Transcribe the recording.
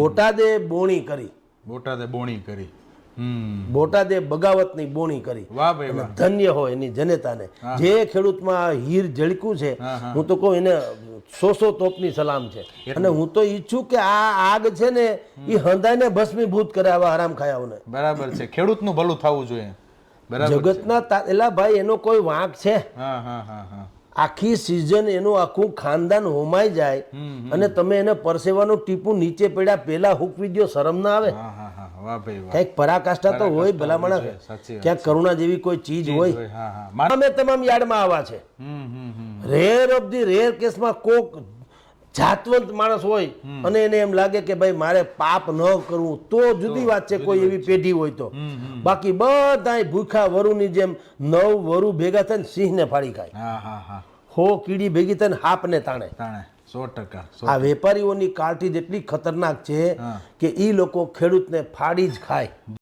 બોટાદે બોણી કરી. બોટાદે બોણી કરી. બોટાદે બગાવતની બોણી કરી. અને ધન્ય હોય એની જનતાને. જે ખેડૂતમાં હીર ઝળક્યું છે હું તો કહું એને સો સો તોપની સલામ છે. અને હું તો ઈચ્છું કે આ આગ છે ને એ હંધાઈને ભસ્મીભૂત કરે આવા હરામ ખાયાઓને. બરાબર છે. ખેડૂતનું ભલું થવું જોઈએ. જગતના એલા ભાઈ એનો કોઈ વાંક છે. હા હા હા હા. આખી સિઝન એનું આખું ખાનદાન હોમાઈ જાય અને તમે એને પરસેવાનું ટીપું નીચે પડ્યા પેલા હુકવી દો શરમ ના આવે? ક્યાંક પરાકાષ્ઠા તો હોય ભલામણ ક્યાંક કરુણા જેવી કોઈ ચીજ હોય. અમે તમામ યાર્ડમાં આવા છે. રેર ઓફ ધી રેર કેસમાં કોક જાતવંત માણસ હોય અને એને એમ લાગે કે ભાઈ મારે પાપ ન કરવું તો જુદી વાત છે કોઈ એવી પેઢી હોય તો. બાકી બધા ભૂખા વરુની જેમ નવ વરુ ભેગા થઈને સિંહને ફાડી ખાય. હા કીડી ભેગી થઈને હાપને તાણે. તાણે સો ટકા આ વેપારીઓની કાળથી જેટલી ખતરનાક છે કે ઈ લોકો ખેડૂતને ફાડી જ ખાય.